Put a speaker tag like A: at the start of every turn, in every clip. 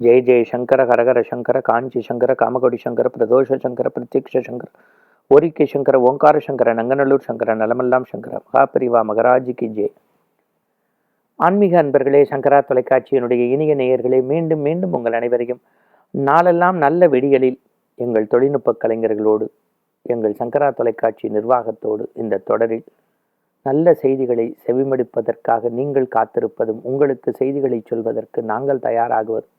A: ஜெய ஜெய சங்கர ஹரஹர சங்கர காஞ்சி சங்கர காமகோடி சங்கர பிரதோஷ சங்கர பிரத்யக்ஷ சங்கர ஓரிக்கை சங்கர ஓங்கார சங்கர நங்கநல்லூர் சங்கர நலமெல்லாம் சங்கர மகாபிரிவா மகராஜிக்கு ஜெய். ஆன்மீக அன்பர்களே சங்கரா தொலைக்காட்சியினுடைய இனிய நேயர்களே மீண்டும் மீண்டும் உங்கள் அனைவரையும் நாளெல்லாம் நல்ல வெடிகளில் எங்கள் தொழில்நுட்ப கலைஞர்களோடு எங்கள் சங்கரா தொலைக்காட்சி நிர்வாகத்தோடு இந்த தொடரில் நல்ல செய்திகளை செவிமடுப்பதற்காக நீங்கள் காத்திருப்பதும் உங்களுக்கு செய்திகளை சொல்வதற்கு நாங்கள் தயாராகுவதும்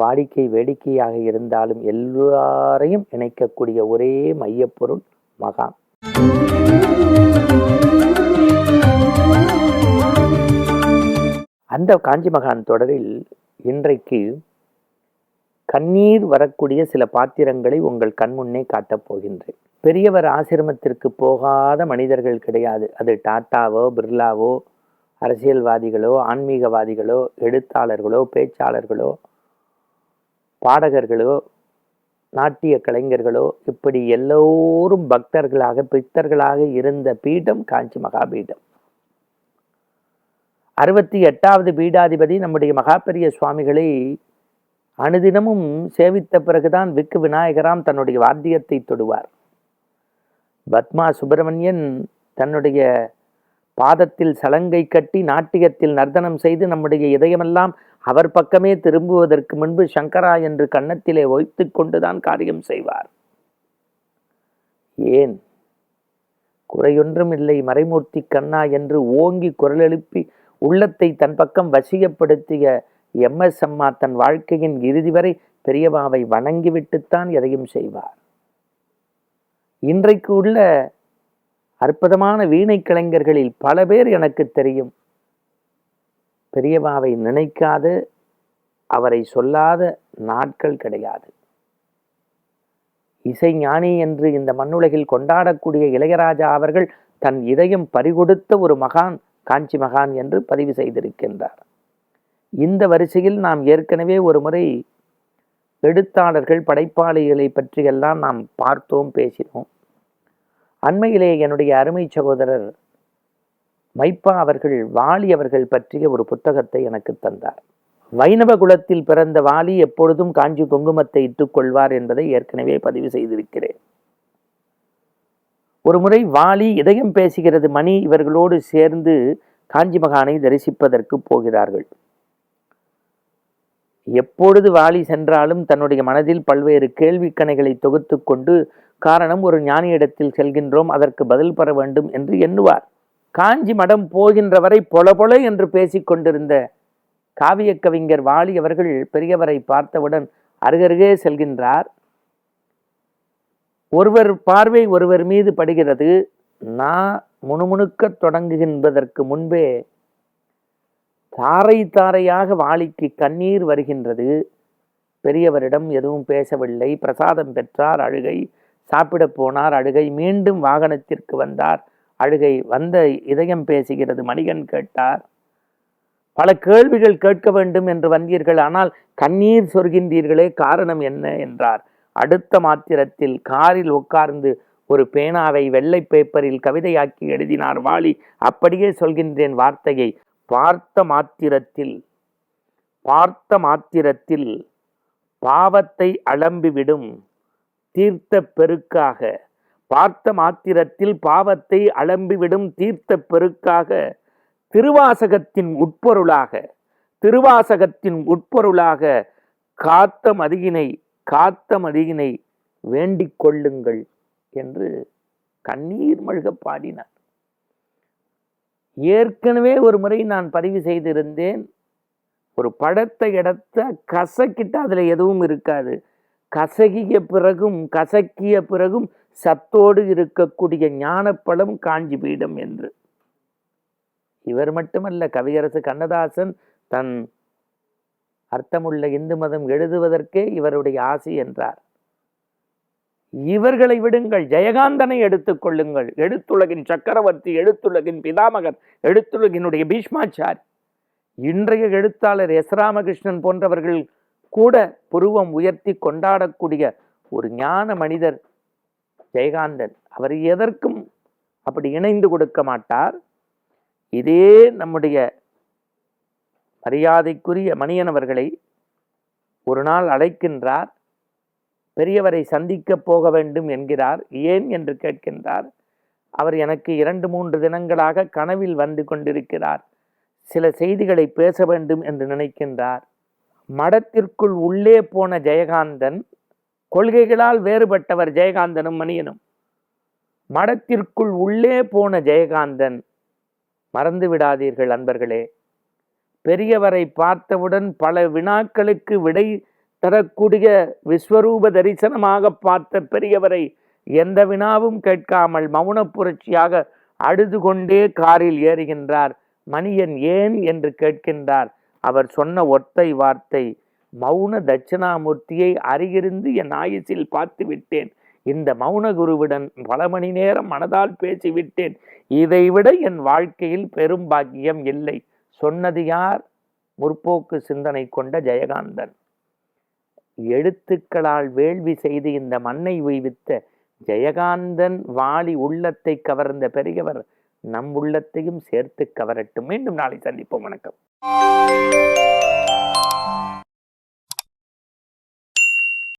A: வாடிக்கை வேடிக்கையாக இருந்தாலும் எல்லாரையும் இணைக்கக்கூடிய ஒரே மையப்பொருள் மகான். அந்த காஞ்சி மகான் தொடரில் இன்றைக்கு கண்ணீர் வரக்கூடிய சில பாத்திரங்களை உங்கள் கண்முன்னே காட்டப் போகின்றேன். பெரியவர் ஆசிரமத்திற்கு போகாத மனிதர்கள் கிடையாது. அது டாட்டாவோ பிர்லாவோ அரசியல்வாதிகளோ ஆன்மீகவாதிகளோ எழுத்தாளர்களோ பேச்சாளர்களோ பாடகர்களோ நாட்டிய கலைஞர்களோ இப்படி எல்லோரும் பக்தர்களாக பித்தர்களாக இருந்த பீடம் காஞ்சி மகாபீடம். அறுபத்தி எட்டாவது பீடாதிபதி நம்முடைய மகாபெரிய சுவாமிகளை அனுதினமும் சேவித்த பிறகுதான் விக்கு விநாயகராம் தன்னுடைய வாத்தியத்தை தொடுவார். பத்மா சுப்பிரமணியன் தன்னுடைய பாதத்தில் சலங்கை கட்டி நாட்டியத்தில் நர்த்தனம் செய்து நம்முடைய இதயமெல்லாம் அவர் பக்கமே திரும்புவதற்கு முன்பு சங்கரா என்று கன்னத்திலே ஒய்த்து கொண்டுதான் காரியம் செய்வார். ஏன்? குறையொன்றும் இல்லை. மறைமூர்த்தி கண்ணா என்று ஓங்கி குரல் எழுப்பி உள்ளத்தை தன் பக்கம் வசியப்படுத்திய எம். எஸ். அம்மா தன் வாழ்க்கையின் இறுதி வரை பெரியவாவை வணங்கிவிட்டுத்தான் எதையும் செய்வார். இன்றைக்கு உள்ள அற்புதமான வீணை கலைஞர்களில் பல பேர் எனக்கு தெரியும். பெரியவாவை நினைக்காது அவரை சொல்லாத நாட்கள் கிடையாது. இசை ஞானி என்று இந்த மண்ணுலகில் கொண்டாடக்கூடிய இளையராஜா அவர்கள் தன் இதயம் பறிகொடுத்த ஒரு மகான் காஞ்சி மகான் என்று பதிவு செய்திருக்கின்றார். இந்த வரிசையில் நாம் ஏற்கனவே ஒரு முறை எழுத்தாளர்கள் படைப்பாளிகளை பற்றியெல்லாம் நாம் பார்த்தோம் பேசினோம். அண்மையிலே என்னுடைய அருமை சகோதரர் மைப்பா அவர்கள் வாலி அவர்கள் பற்றிய ஒரு புத்தகத்தை எனக்கு தந்தார். வைணவ குலத்தில் பிறந்த வாலி எப்பொழுதும் காஞ்சி குங்குமத்தை இட்டுக்கொள்வார் என்பதை ஏற்கனவே பதிவு செய்திருக்கிறேன். ஒரு முறை வாலி இதயம் பேசுகிறது மணி இவர்களோடு சேர்ந்து காஞ்சி மகானை தரிசிப்பதற்கு போகிறார்கள். எப்பொழுது வாலி சென்றாலும் தன்னுடைய மனதில் பல்வேறு கேள்விக்கணைகளை தொகுத்து கொண்டு காரணம் ஒரு ஞானியிடத்தில் செல்கின்றோம் அதற்கு பதில் பெற வேண்டும் என்று எண்ணுவார். காஞ்சி மடம் போகின்ற வரை பொல பொல என்று பேசிக் கொண்டிருந்த காவிய கவிஞர் வாலி அவர்கள் பெரியவரை பார்த்தவுடன் அருகருகே செல்கின்றார். ஒருவர் பார்வை ஒருவர் மீது படுகிறது. நான் முணுமுணுக்க தொடங்குகின்றதற்கு முன்பே தாரை தாரையாக வாளிக்கு கண்ணீர் வருகின்றது. பெரியவரிடம் எதுவும் பேசவில்லை. பிரசாதம் பெற்றார். அழுகை சாப்பிடப் போனார். அழுகை மீண்டும் வாகனத்திற்கு வந்தார். அழுகை வந்த இதயம் பேசுகிறது. மணிகன் கேட்டார் பல கேள்விகள் கேட்க வேண்டும் என்று வந்தீர்கள் ஆனால் கண்ணீர் சொல்கின்றீர்களே காரணம் என்ன? என்றார். அடுத்த மாத்திரத்தில் காரில் உட்கார்ந்து ஒரு பேனாவை வெள்ளை பேப்பரில் கவிதையாக்கி எழுதினார். வாலி அப்படியே சொல்கின்றேன் வார்த்தையை. பார்த்த மாத்திரத்தில் பார்த்த மாத்திரத்தில் பாவத்தை அலம்பிவிடும் தீர்த்த பெருக்காக பார்த்த மாத்திரத்தில் பாவத்தை அலம்பிவிடும் தீர்த்த பெருக்காக திருவாசகத்தின் உட்பொருளாக திருவாசகத்தின் உட்பொருளாக காத்த மதியினை காத்த மதியினை வேண்டிக் கொள்ளுங்கள் என்று கண்ணீர் மழ்க பாடினார். ஏற்கனவே ஒரு முறை நான் பதிவு செய்திருந்தேன். ஒரு படத்தை இடத்த கசக்கிட்டு அதில் எதுவும் இருக்காது. கசகிய பிறகும் கசக்கிய பிறகும் சத்தோடு இருக்கக்கூடிய ஞானப்பழம் காஞ்சி பீடம் என்று. இவர் மட்டுமல்ல கவியரசு கண்ணதாசன் தன் அர்த்தமுள்ள இந்து மதம் எழுதுவதற்கே இவருடைய ஆசி என்றார். இவர்களை விடுங்கள் ஜெயகாந்தனை எடுத்துக் கொள்ளுங்கள். எழுத்துலகின் சக்கரவர்த்தி எழுத்துலகின் பிதாமகர் எழுத்துலகினுடைய பீஷ்மாச்சாரி. இன்றைய எழுத்தாளர் எஸ். ராமகிருஷ்ணன் போன்றவர்கள் கூட புருவம் உயர்த்தி கொண்டாடக்கூடிய ஒரு ஞான மனிதர் ஜெயகாந்தன். அவர் எதற்கும் அப்படி இணைந்து கொடுக்க மாட்டார். இதே நம்முடைய மரியாதைக்குரிய மணியனவர்களை ஒரு நாள் அழைக்கின்றார். பெரியவரை சந்திக்கப் போக வேண்டும் என்கிறார். ஏன் என்று கேட்கின்றார். அவர் எனக்கு இரண்டு மூன்று தினங்களாக கனவில் வந்து கொண்டிருக்கிறார். சில செய்திகளை பேச வேண்டும் என்று நினைக்கின்றார். மடத்திற்குள் உள்ளே போன ஜெயகாந்தன் கொள்கைகளால் வேறுபட்டவர் ஜெயகாந்தனும் மணியனும். மடத்திற்குள் உள்ளே போன ஜெயகாந்தன் மறந்து விடாதீர்கள் அன்பர்களே. பெரியவரை பார்த்தவுடன் பல வினாக்களுக்கு விடை தரக்கூடிய விஸ்வரூப தரிசனமாக பார்த்த பெரியவரை எந்த வினாவும் கேட்காமல் மௌன புரட்சியாக அழுது கொண்டே காரில் ஏறுகின்றார். மணியன் ஏன்? என்று கேட்கின்றார். அவர் சொன்ன ஒத்தை வார்த்தை மௌன தட்சிணாமூர்த்தியை அருகிருந்து என் ஆயுசில் பார்த்து விட்டேன். இந்த மௌன குருவுடன் பல மணி நேரம் மனதால் பேசிவிட்டேன் இதைவிட என் வாழ்க்கையில் பெரும் பாக்கியம் இல்லை. சொன்னது யார்? முற்போக்கு சிந்தனை கொண்ட ஜெயகாந்தன். எழுத்துக்களால் வேள்வி செய்து இந்த மண்ணை உய்வித்த ஜெயகாந்தன் வாளி உள்ளத்தை கவர்ந்த பெரியவர் நம் உள்ளத்தையும் சேர்த்து கவரட்டும். மீண்டும் நாளை சந்திப்போம். வணக்கம்.